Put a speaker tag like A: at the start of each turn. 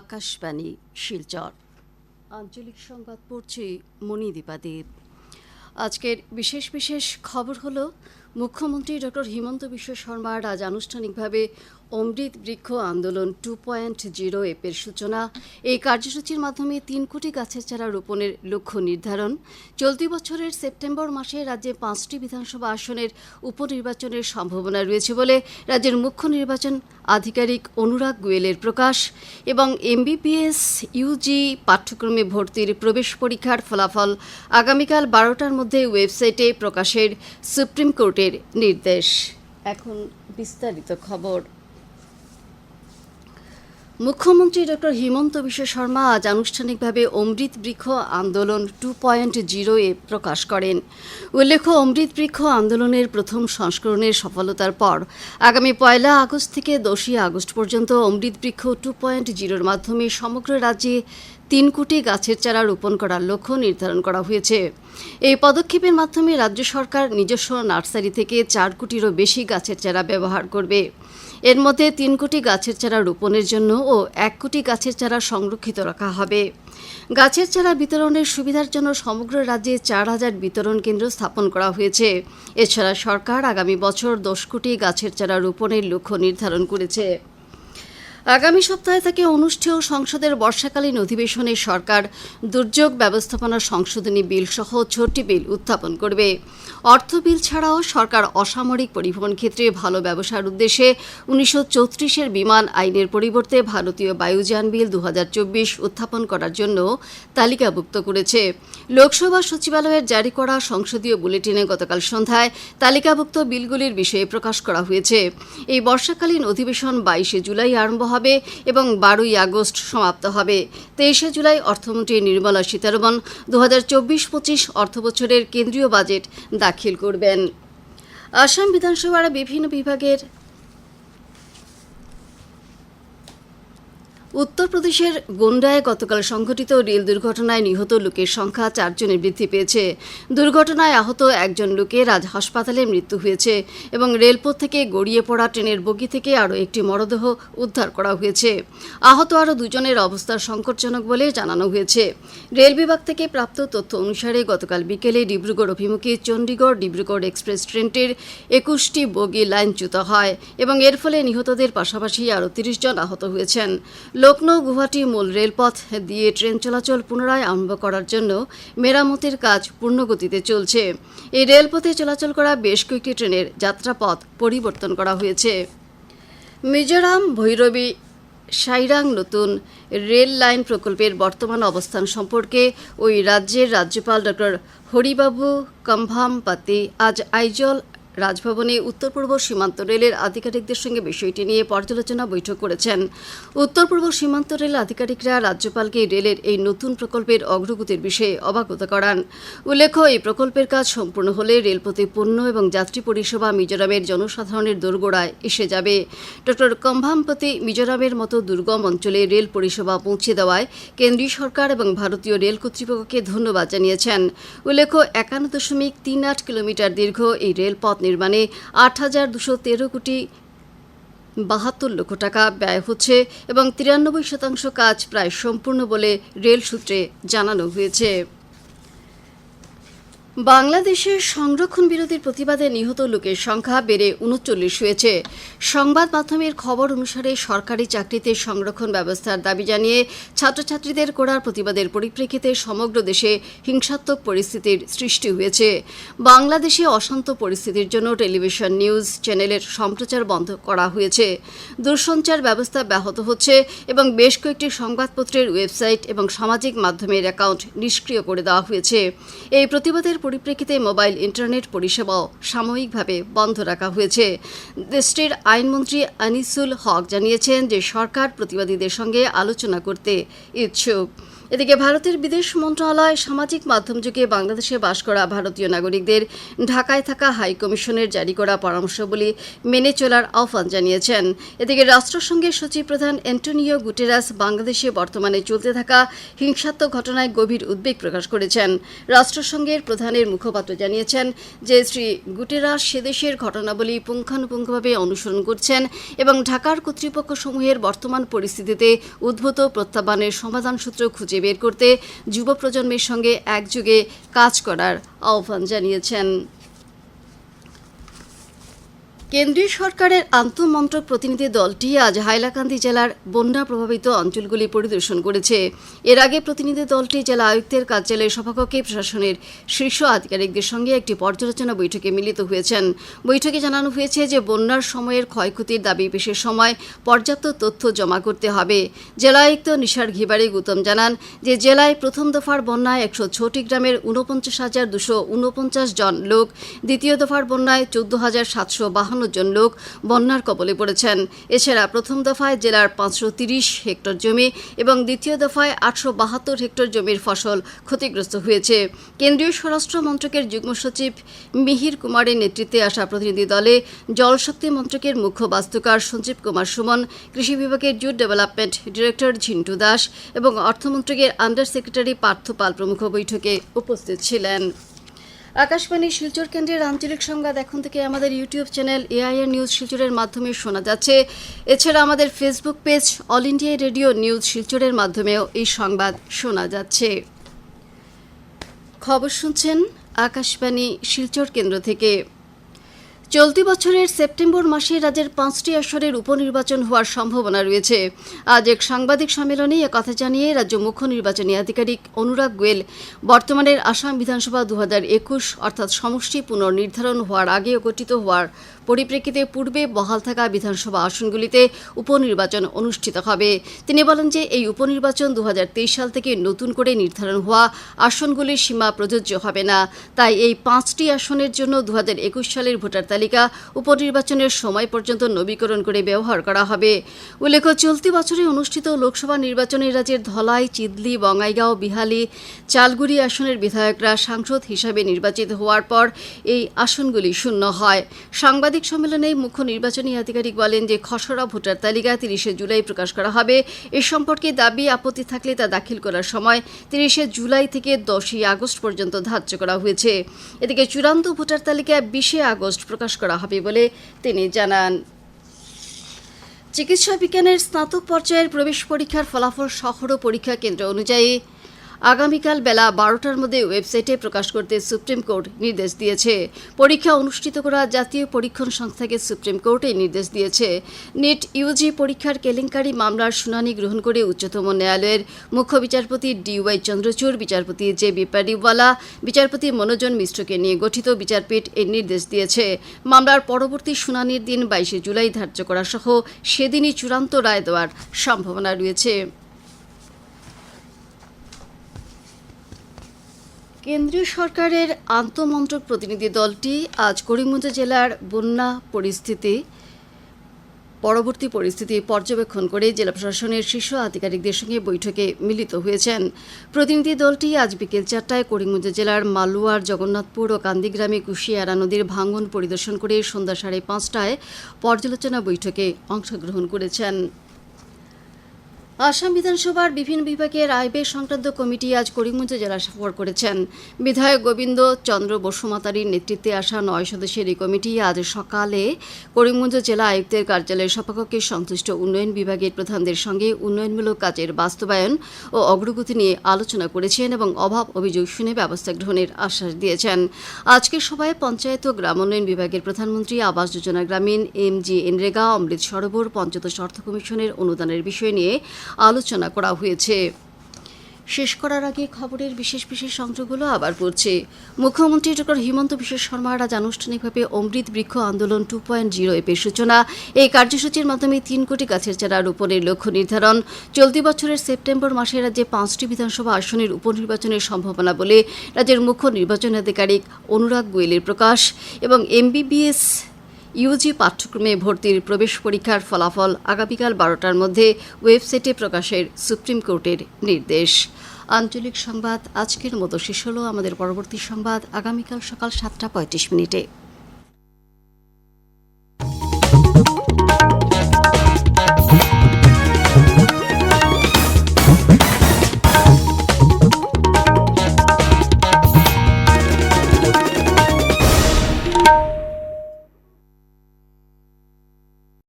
A: আকাশবাণী শিলচর আঞ্চলিক সংবাদ পড়ছি মণিদীপা দেব আজকের বিশেষ বিশেষ খবর হলো মুখ্যমন্ত্রী ডক্টর হিমন্ত বিশ্ব শর্মার আজ আনুষ্ঠানিকভাবে Amrita Briksha Andolan two point zero এপের সূচনা এই কার্যসূচির মাধ্যমে তিন কোটি গাছের চারা রোপণের লক্ষ্য নির্ধারণ চলতি বছরের সেপ্টেম্বর মাসে রাজ্যে পাঁচটি বিধানসভা আসনের উপনির্বাচনের সম্ভাবনা রয়েছে বলে রাজ্যের মুখ্য নির্বাচন আধিকারিক অনুরাগ গোয়েলের প্রকাশ এবং এমবিবিএস ইউজি পাঠ্যক্রমে ভর্তির প্রবেশ পরীক্ষার ফলাফল আগামীকাল বারোটার মধ্যে ওয়েবসাইটে প্রকাশের সুপ্রিম কোর্টের নির্দেশ এখন বিস্তারিত খবর মুখ্যমন্ত্রী ডক্টর হিমন্ত বিশ্ব শর্মা আজ আনুষ্ঠানিকভাবে Amrita Briksha Andolan two point zero এ প্রকাশ করেন উল্লেখ্য অমৃত বৃক্ষ আন্দোলনের প্রথম সংস্করণের সফলতার পর আগামী পয়লা আগস্ট থেকে দশই আগস্ট পর্যন্ত অমৃত বৃক্ষ টু পয়েন্ট জিরোর মাধ্যমে সমগ্র রাজ্যে তিন কোটি গাছের চারা রোপণ করার লক্ষ্য নির্ধারণ করা হয়েছে এই পদক্ষেপের মাধ্যমে রাজ্য সরকার নিজস্ব নার্সারি থেকে চার কোটিরও বেশি গাছের চারা ব্যবহার করবে এর মধ্যে তিন কোটি গাছের চারা রোপণের জন্য ও এক কোটি গাছের চারা সংরক্ষিত রাখা হবে গাছের চারা বিতরণের সুবিধার জন্য সমগ্র রাজ্যে চার হাজার বিতরণ কেন্দ্র স্থাপন করা হয়েছে এছাড়া সরকার আগামী বছর দশ কোটি গাছের চারা রোপণের লক্ষ্য নির্ধারণ করেছে আগামী সপ্তাহে থেকে অনুষ্ঠেয় সংসদের বর্ষাকালীন অধিবেশনে সরকার দুর্যোগ ব্যবস্থাপনা সংশোধনী বিল সহ ছটি বিল উত্থাপন করবে অর্থ বিল ছাড়াও সরকার অসামরিক পরিবহন ক্ষেত্রে ভালো ব্যবসার উদ্দেশ্যে উনিশশো চৌত্রিশের বিমান আইনের পরিবর্তে ভারতীয় বায়ুযান বিল দু উত্থাপন করার জন্য তালিকাভুক্ত করেছে লোকসভা সচিবালয়ের জারি করা সংসদীয় বুলেটিনে গতকাল সন্ধ্যায় তালিকাভুক্ত বিলগুলির বিষয়ে প্রকাশ করা হয়েছে এই বর্ষাকালীন অধিবেশন বাইশে জুলাই আরম্ভ হয় হবে এবং বারোই আগস্ট সমাপ্ত হবে তেইশে জুলাই অর্থমন্ত্রী নির্মলা সীতারমন দু হাজার চব্বিশ পঁচিশ অর্থবছরের কেন্দ্রীয় বাজেট দাখিল করবেন আসাম বিধানসভার বিভিন্ন বিভাগের উত্তরপ্রদেশের গোন্ডায় গতকাল সংঘটিত রেল দুর্ঘটনায় নিহত লোকের সংখ্যা চারজনের বৃদ্ধি পেয়েছে দুর্ঘটনায় আহত একজন লোকের আজ হাসপাতালে মৃত্যু হয়েছে এবং রেলপথ থেকে গড়িয়ে পড়া ট্রেনের বগি থেকে আরও একটি মরদেহ উদ্ধার করা হয়েছে আহত আরও দুজনের অবস্থা সংকটজনক বলে জানানো হয়েছে রেল বিভাগ থেকে প্রাপ্ত তথ্য অনুসারে গতকাল বিকেলে ডিব্রুগড় অভিমুখী চণ্ডীগড় ডিব্রুগড় এক্সপ্রেস ট্রেনটির একুশটি বগি লাইনচ্যুত হয় এবং এর ফলে নিহতদের পাশাপাশি আরও তিরিশ জন আহত হয়েছেন লখনৌ গুয়াহাটি মূল রেলপথ দিয়ে ট্রেন চলাচল পুনরায় আরম্ভ করার জন্য মেরামতির কাজ পূর্ণগতিতে চলছে এই রেলপথে চলাচল করা বেশ কয়েকটি ট্রেনের যাত্রাপথ পরিবর্তন করা হয়েছে মিজোরাম ভৈরবী সাইরাং নতুন রেল লাইন প্রকল্পের বর্তমান অবস্থান সম্পর্কে ওই রাজ্যের রাজ্যপাল ডক্টর হরিবাবু কম্ভামপাতি আজ আইজল রাজভবনে উত্তর পূর্ব সীমান্ত রেলের আধিকারিকদের সঙ্গে বিষয়টি নিয়ে পর্যালোচনা বৈঠক করেছেন উত্তর পূর্ব সীমান্ত রেল আধিকারিকরা রাজ্যপালকে রেলের এই নতুন প্রকল্পের অগ্রগতির বিষয়ে অবগত করান উল্লেখ্য এই প্রকল্পের কাজ সম্পূর্ণ হলে রেলপথে পণ্য এবং যাত্রী পরিষেবা মিজোরামের জনসাধারণের দোরগোড়ায় এসে যাবে ড কম্ভামপতি মিজোরামের মতো দুর্গম অঞ্চলে রেল পরিষেবা পৌঁছে দেওয়ায় কেন্দ্রীয় সরকার এবং ভারতীয় রেল কর্তৃপক্ষকে ধন্যবাদ জানিয়েছেন উল্লেখ্য একান্ন দশমিক তিন আট কিলোমিটার দীর্ঘ এই রেলপথ নির্মাণে আট হাজার দুশো তেরো কোটি বাহাত্তর লক্ষ টাকা ব্যয় হচ্ছে এবং তিরানব্বই শতাংশ কাজ প্রায় সম্পূর্ণ বলে রেল সূত্রে জানানো হয়েছে বাংলাদেশে সংরক্ষণ বিরোধীর প্রতিবাদে নিহত লোকের সংখ্যা বেড়ে উনচল্লিশ হয়েছে সংবাদ মাধ্যমের খবর অনুসারে সরকারি চাকরিতে সংরক্ষণ ব্যবস্থার দাবি জানিয়ে ছাত্রছাত্রীদের করার প্রতিবাদের পরিপ্রেক্ষিতে সমগ্র দেশে হিংসাত্মক পরিস্থিতির সৃষ্টি হয়েছে বাংলাদেশে অশান্ত পরিস্থিতির জন্য টেলিভিশন নিউজ চ্যানেলের সম্প্রচার বন্ধ করা হয়েছে দূরসঞ্চার ব্যবস্থা ব্যাহত হচ্ছে এবং বেশ কয়েকটি সংবাদপত্রের ওয়েবসাইট এবং সামাজিক মাধ্যমের অ্যাকাউন্ট নিষ্ক্রিয় করে দেওয়া হয়েছে এই প্রতিবাদের পরিপ্রেক্ষিতে মোবাইল ইন্টারনেট পরিষেবাও সাময়িকভাবে বন্ধ রাখা হয়েছে দেশটির আইনমন্ত্রী আনিসুল হক জানিয়েছেন যে সরকার প্রতিবাদীদের সঙ্গে আলোচনা করতে ইচ্ছুক এদিকে ভারতের বিদেশ মন্ত্রণালয় সামাজিক মাধ্যম যুগে বাংলাদেশে বাস করা ভারতীয় নাগরিকদের ঢাকায় থাকা হাই কমিশনের জারি করা পরামর্শগুলি মেনে চলার আহ্বান জানিয়েছেন এদিকে রাষ্ট্রসংঘের সচিব প্রধান অ্যান্টোনিও গুটেরাস বাংলাদেশে বর্তমানে চলতে থাকা হিংসাত্মক ঘটনায় গভীর উদ্বেগ প্রকাশ করেছেন রাষ্ট্রসংঘের প্রধানের মুখপাত্র জানিয়েছেন যে শ্রী গুটেরাস সেদেশের ঘটনাবলী পুঙ্খানুপুঙ্খভাবে অনুসরণ করছেন এবং ঢাকার কর্তৃপক্ষ সমূহের বর্তমান পরিস্থিতিতে উদ্ভূত প্রত্যাহ্বানের সমাধান সূত্র খুঁজে খুঁজে বের করতে যুব প্রজন্মের সঙ্গে একযোগে কাজ করার আহ্বান জানিয়েছেন কেন্দ্রীয় সরকারের আন্তঃমন্ত্রক প্রতিনিধি দলটি আজ হাইলাকান্দি জেলার বন্যা প্রভাবিত অঞ্চলগুলি পরিদর্শন করেছে এর আগে প্রতিনিধি দলটি জেলা আয়ুক্তের কার্যালয়ে সভাকক্ষে প্রশাসনের শীর্ষ আধিকারিকদের সঙ্গে একটি পর্যালোচনা বৈঠকে মিলিত হয়েছেন বৈঠকে জানানো হয়েছে যে বন্যার সময়ের ক্ষয়ক্ষতির দাবি পেশের সময় পর্যাপ্ত তথ্য জমা করতে হবে জেলা আয়ুক্ত নিশার ঘিবারি গৌতম জানান যে জেলায় প্রথম দফার বন্যায় একশো ছটি গ্রামের ঊনপঞ্চাশ হাজার দুশো ঊনপঞ্চাশ জন লোক দ্বিতীয় দফার বন্যায় চোদ্দ হাজার সাতশো বাহান্ন বাহান্ন জন লোক বন্যার কবলে পড়েছেন এছাড়া প্রথম দফায় জেলার পাঁচশো তিরিশ হেক্টর জমি এবং দ্বিতীয় দফায় আটশো বাহাত্তর হেক্টর জমির ফসল ক্ষতিগ্রস্ত হয়েছে কেন্দ্রীয় স্বরাষ্ট্র মন্ত্রকের যুগ্ম সচিব মিহির কুমারের নেতৃত্বে আসা প্রতিনিধি দলে জলশক্তি মন্ত্রকের মুখ্য বাস্তুকার সঞ্জীব কুমার সুমন কৃষি বিভাগের jute development director Jhintu Das এবং অর্থমন্ত্রকের আন্ডার সেক্রেটারি পার্থ পাল প্রমুখ বৈঠকে উপস্থিত ছিলেন আকাশবাণী শিলচর কেন্দ্রের আঞ্চলিক সংবাদ এখন থেকে আমাদের ইউটিউব চ্যানেল এআইআর নিউজ শিলচরের মাধ্যমে শোনা যাচ্ছে এছাড়া আমাদের Facebook page all India radio news শিলচরের মাধ্যমেও এই সংবাদ শোনা যাচ্ছে খবর শুনছেন আকাশবাণী শিলচর কেন্দ্র থেকে চলতি বছরের সেপ্টেম্বর মাসে রাজ্যের পাঁচটি আসনের উপনির্বাচন হওয়ার সম্ভাবনা রয়েছে আজ এক সাংবাদিক সম্মেলনে একথা জানিয়ে রাজ্য মুখ্য নির্বাচনী আধিকারিক অনুরাগ গোয়েল বর্তমানের আসাম বিধানসভা দু একুশ অর্থাৎ সমষ্টি পুনর্নির্ধারণ হওয়ার আগে গঠিত হওয়ার পরিপ্রেক্ষিতে পূর্বে বহাল থাকা বিধানসভা আসনগুলিতে উপনির্বাচন অনুষ্ঠিত হবে তিনি বলেন যে এই উপনির্বাচন দু সাল থেকে নতুন করে নির্ধারণ হওয়া আসনগুলির সীমা প্রযোজ্য হবে না তাই এই পাঁচটি আসনের জন্য দু সালের ভোটার তালিকা উপনির্বাচনের সময় পর্যন্ত নবীকরণ করে ব্যবহার করা হবে উল্লেখ্য চলতি বছরে অনুষ্ঠিত লোকসভা নির্বাচনে রাজ্যের ধলাই চিদলি বঙ্গাইগাঁও বিহালি চালগুড়ি আসনের বিধায়করা সাংসদ হিসাবে নির্বাচিত হওয়ার পর এই আসনগুলি শূন্য হয় সাংবাদিক সম্মেলনে মুখ্য নির্বাচনী আধিকারিক বলেন যে খসড়া ভোটার তালিকা তিরিশে জুলাই প্রকাশ করা হবে এ সম্পর্কে দাবি আপত্তি থাকলে তা দাখিল করার সময় তিরিশে জুলাই থেকে দশই আগস্ট পর্যন্ত ধার্য করা হয়েছে এদিকে চূড়ান্ত ভোটার তালিকা বিশে আগস্ট প্রকাশ প্রকাশ করা হবে বলে তিনি জানান চিকিৎসা বিজ্ঞানের স্নাতক পর্যায়ের প্রবেশ পরীক্ষার ফলাফল শহর পরীক্ষা কেন্দ্র অনুযায়ী আগামীকাল বেলা বারোটার মধ্যে ওয়েবসাইটে প্রকাশ করতে সুপ্রিম কোর্ট নির্দেশ দিয়েছে পরীক্ষা অনুষ্ঠিত করা জাতীয় পরীক্ষণ সংস্থাকে সুপ্রিম কোর্টে নির্দেশ দিয়েছে নিট ইউজি পরীক্ষার কেলেঙ্কারি মামলার শুনানি গ্রহণ করে উচ্চতম ন্যায়ালয়ের মুখ্য বিচারপতি ডিওয়াই চন্দ্রচূড় বিচারপতি জে বি প্যারিওয়ালা বিচারপতি মনোজন মিশ্রকে নিয়ে গঠিত বিচারপীঠ এই নির্দেশ দিয়েছে মামলার পরবর্তী শুনানির দিন বাইশে জুলাই ধার্য করা সহ সেদিনই চূড়ান্ত রায় দেওয়ার সম্ভাবনা রয়েছে কেন্দ্রীয় সরকারের আন্তমন্ত্রক প্রতিনিধি দলটি আজ করিমগঞ্জ জেলার বন্যা পরিস্থিতি পরবর্তী পরিস্থিতি পর্যবেক্ষণ করে জেলা প্রশাসনের শীর্ষ আধিকারিকদের সঙ্গে বৈঠকে মিলিত হয়েছেন প্রতিনিধি দলটি আজ বিকেল চারটায় করিমগঞ্জ জেলার মালুয়ার জগন্নাথপুর ও কান্দিগ্রামে কুশিয়ারা নদীর ভাঙন পরিদর্শন করে সন্ধ্যা সাড়ে পাঁচটায় পর্যালোচনা বৈঠকে অংশগ্রহণ করেছেন আসাম বিধানসভার বিভিন্ন বিভাগের আয় সংক্রান্ত কমিটি আজ করিমগঞ্জ জেলা সফর করেছেন বিধায়ক গোবিন্দ চন্দ্র বসুমাতারির নেতৃত্বে আসা নয় সদস্যের এই কমিটি আজ সকালে করিমগঞ্জ জেলা আয়ুক্তের কার্যালয়ের সভাকক্ষে সংশ্লিষ্ট উন্নয়ন বিভাগের প্রধানদের সঙ্গে উন্নয়নমূলক কাজের বাস্তবায়ন ও অগ্রগতি নিয়ে আলোচনা করেছেন এবং অভাব অভিযোগ শুনে ব্যবস্থা গ্রহণের আশ্বাস দিয়েছেন আজকের সভায় পঞ্চায়েত ও গ্রামোন্নয়ন বিভাগের প্রধানমন্ত্রী আবাস যোজনা গ্রামীণ এম জি এনরেগা অমৃত সরোবর পঞ্চদশ অর্থ কমিশনের অনুদানের বিষয় নিয়ে আলোচনা করা হয়েছে শেষ করার আগে খবরের বিশেষ বিশেষ সংযোগগুলো আবার পড়ছে মুখ্যমন্ত্রী ডক্টর হিমন্ত বিশ্ব শর্মা আজ আনুষ্ঠানিকভাবে Amrita Briksha Andolan two point zero এপের সূচনা এই কার্যসূচির মাধ্যমে তিন কোটি গাছের চারা রোপণের লক্ষ্য নির্ধারণ চলতি বছরের সেপ্টেম্বর মাসে রাজ্যে পাঁচটি বিধানসভা আসনের উপনির্বাচনের সম্ভাবনা বলে রাজ্যের মুখ্য নির্বাচন আধিকারিক অনুরাগ গোয়েলের প্রকাশ এবং এমবিবিএস ইউজি পাঠ্যক্রমে ভর্তির প্রবেশ পরীক্ষার ফলাফল আগামীকাল বারোটার মধ্যে ওয়েবসাইটে প্রকাশের সুপ্রিম কোর্টের নির্দেশ আঞ্চলিক সংবাদ আজকের মতো শেষ হল আমাদের পরবর্তী সংবাদ আগামীকাল সকাল সাতটা পঁয়ত্রিশ মিনিটে